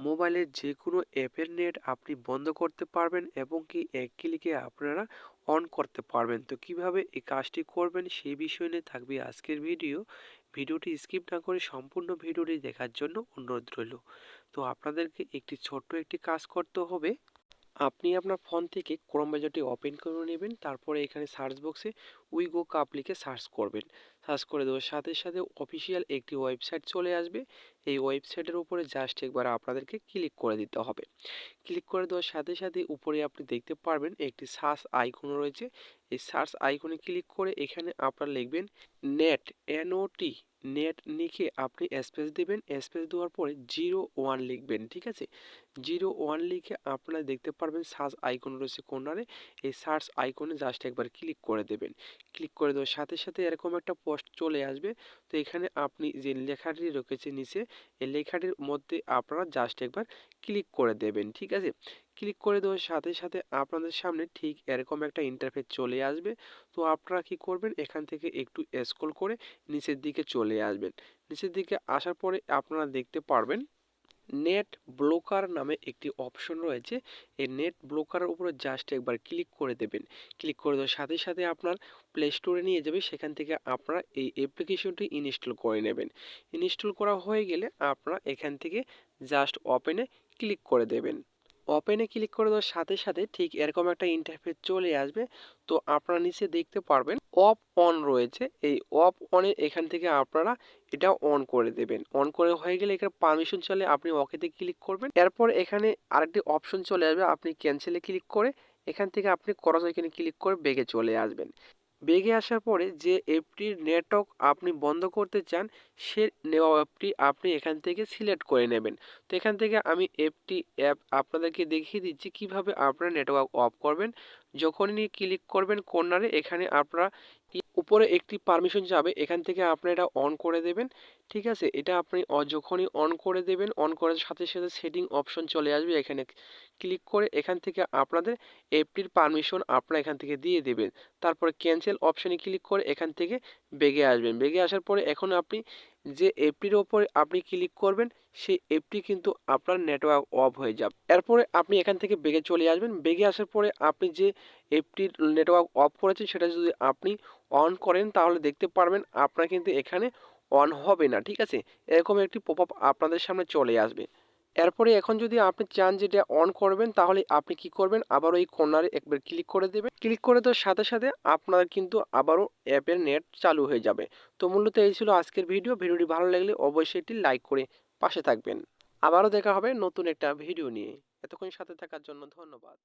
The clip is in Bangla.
মোবাইলের যে কোনো অ্যাপের নেট আপনি বন্ধ করতে পারবেন এবং কি এক ক্লিকে আপনারা অন করতে পারবেন। তো কীভাবে এই কাজটি করবেন সেই বিষয় নিয়ে থাকবে আজকের ভিডিও। ভিডিওটি স্কিপ না করে সম্পূর্ণ ভিডিওটি দেখার জন্য অনুরোধ রইল। তো আপনাদেরকে একটি ছোট্ট একটি কাজ করতে হবে। আপনি আপনার ফোন থেকে ক্রোম ব্রাউজারটি ওপেন করে নেবেন। তারপরে এখানে সার্চ বক্সে উইগো কাপ লিখে সার্চ করবেন। সার্চ করে দেওয়ার সাথে সাথে অফিসিয়াল একটি ওয়েবসাইট চলে আসবে। এই ওয়েবসাইটের উপরে জাস্ট একবার আপনাদেরকে ক্লিক করে দিতে হবে। ক্লিক করে দেওয়ার সাথে সাথে উপরে আপনি দেখতে পারবেন একটি সার্চ আইকন রয়েছে। এই সার্চ আইকনে ক্লিক করে এখানে আপনারা লিখবেন নেট এনওটি নেট লিখে আপনি স্পেস দেবেন স্পেস দেওয়ার পরে জিরো ওয়ান লিখবেন, ঠিক আছে? জিরো ওয়ান লিখে আপনারা দেখতে পারবেন সার্চ আইকন রয়েছে কর্নারে এই সার্চ আইকনে জাস্ট একবার ক্লিক করে দেবেন। ক্লিক করে দেওয়ার সাথে সাথে এরকম একটা পোস্ট চলে আসবে। তো এখানে আপনি যে লেখাটি রেখেছে নিচে, এই লেখাটির মধ্যে আপনারা জাস্ট একবার ক্লিক করে দেবেন, ঠিক আছে? ক্লিক করে দেওয়ার সাথে সাথে আপনাদের সামনে ঠিক এরকম একটা ইন্টারফেস চলে আসবে। তো আপনারা কি করবেন? এখান থেকে একটু স্ক্রল করে নিচের দিকে চলে আসবেন। নিচের দিকে আসার পরে আপনারা দেখতে পারবেন নেট ব্লকার নামে একটি অপশন রয়েছে। এই নেট ব্লকারের উপরে জাস্ট একবার ক্লিক করে দেবেন। ক্লিক করে দেওয়ার সাথে সাথে আপনার প্লে স্টোরে নিয়ে যাবে। সেখান থেকে আপনারা এই অ্যাপ্লিকেশনটি ইনস্টল করে নেবেন। ইনস্টল করা হয়ে গেলে আপনারা এখান থেকে জাস্ট ওপেনে ক্লিক করে দেবেন। ওপেনে ক্লিক করে দেওয়ার সাথে সাথে ঠিক এরকম একটা ইন্টারফেস চলে আসবে। তো আপনারা নিচে দেখতে পারবেন অফ অন রয়েছে। এই অফ অনে এখান থেকে আপনারা এটা অন করে দেবেন। অন করে হয়ে গেলে এখানে পারমিশন চলে, আপনি ওকেতে ক্লিক করবেন। এরপর এখানে আরেকটি অপশন চলে আসবে, আপনি ক্যান্সেলে ক্লিক করে এখান থেকে আপনি করজ এখানে ক্লিক করে বেগে চলে আসবেন। বেগে আসার পরে যে অ্যাপটির নেটওয়ার্ক আপনি বন্ধ করতে চান, সে অ্যাপটি আপনি এখান থেকে সিলেক্ট করে নেবেন। তো এখান থেকে আমি অ্যাপটি অ্যাপ আপনাদেরকে দেখিয়ে দিচ্ছি কীভাবে আপনার নেটওয়ার্ক অফ করবেন। যখনই ক্লিক করবেন কর্নারে এখানে আপনারা উপরে একটি পারমিশন যাবে, এখান থেকে আপনি এটা অন করে দেবেন, ঠিক আছে? এটা আপনি যখনই অন করে দেবেন অন করার সাথে সাথে সেটিং অপশন চলে আসবে এখানে। ক্লিক করে এখান থেকে আপনাদের অ্যাপটির পারমিশন আপনারা এখান থেকে দিয়ে দেবেন। তারপরে ক্যান্সেল অপশানে ক্লিক করে এখান থেকে বেগে আসবেন। বেগে আসার পরে এখন আপনি যে অ্যাপটির ওপরে আপনি ক্লিক করবেন, সেই অ্যাপটি কিন্তু আপনার নেটওয়ার্ক অফ হয়ে যাবে। এরপরে আপনি এখান থেকে বেগে চলে আসবেন। বেগে আসার পরে আপনি যে অ্যাপটির নেটওয়ার্ক অফ করেছেন, সেটা যদি আপনি অন করেন, তাহলে দেখতে পারবেন আপনার কিন্তু এখানে অন হবে না, ঠিক আছে? এরকম একটি পপ আপ আপনাদের সামনে চলে আসবে। এরপরে এখন যদি আপনি চান যে এটা অন করবেন, তাহলে আপনি কি করবেন? আবারও ওই কর্নারে একবার ক্লিক করে দেবেন। ক্লিক করে দেওয়ার সাথে সাথে আপনার কিন্তু আবারও অ্যাপের নেট চালু হয়ে যাবে। তো মূলত এই ছিল আজকের ভিডিও ভিডিওটি ভালো লাগলে অবশ্যই এটি লাইক করে পাশে থাকবেন। আবারও দেখা হবে নতুন একটা ভিডিও নিয়ে। এতক্ষণ সাথে থাকার জন্য ধন্যবাদ।